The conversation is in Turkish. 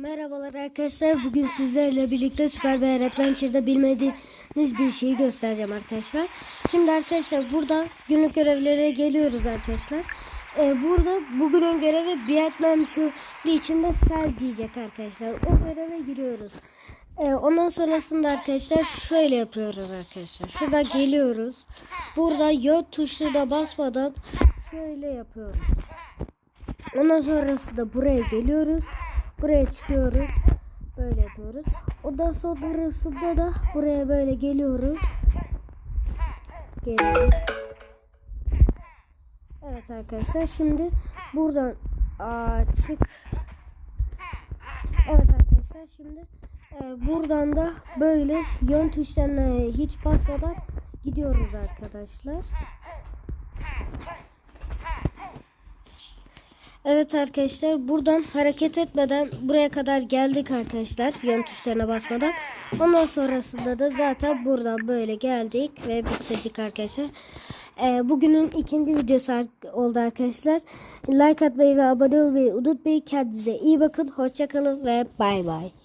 Merhabalar arkadaşlar. Bugün sizlerle birlikte Süper Bear Adventure'da bilmediğiniz bir şeyi göstereceğim arkadaşlar. Şimdi arkadaşlar burada günlük görevlere geliyoruz arkadaşlar. Ee, burada bugünün görevi Vietnam çölü içinde sel diyecek arkadaşlar. O göreve giriyoruz. Ee, ondan sonrasında arkadaşlar şöyle yapıyoruz arkadaşlar. Şurada geliyoruz. Burada Y tuşuna basmadan şöyle yapıyoruz. Ondan sonrasında buraya geliyoruz. Buraya çıkıyoruz. Böyle yapıyoruz. Ondan sonrasında da buraya böyle geliyoruz. Geliyoruz. Evet arkadaşlar şimdi buradan açık. Evet arkadaşlar şimdi e, buradan da böyle yön tuşlarına hiç basmadan gidiyoruz arkadaşlar. Evet arkadaşlar buradan hareket etmeden buraya kadar geldik arkadaşlar yön tuşlarına basmadan. Ondan sonrasında da zaten buradan böyle geldik ve bitirdik arkadaşlar. Ee, bugünün ikinci videosu oldu arkadaşlar. Like atmayı ve abone olmayı unutmayın. Kendinize iyi bakın. Hoşçakalın ve bay bay.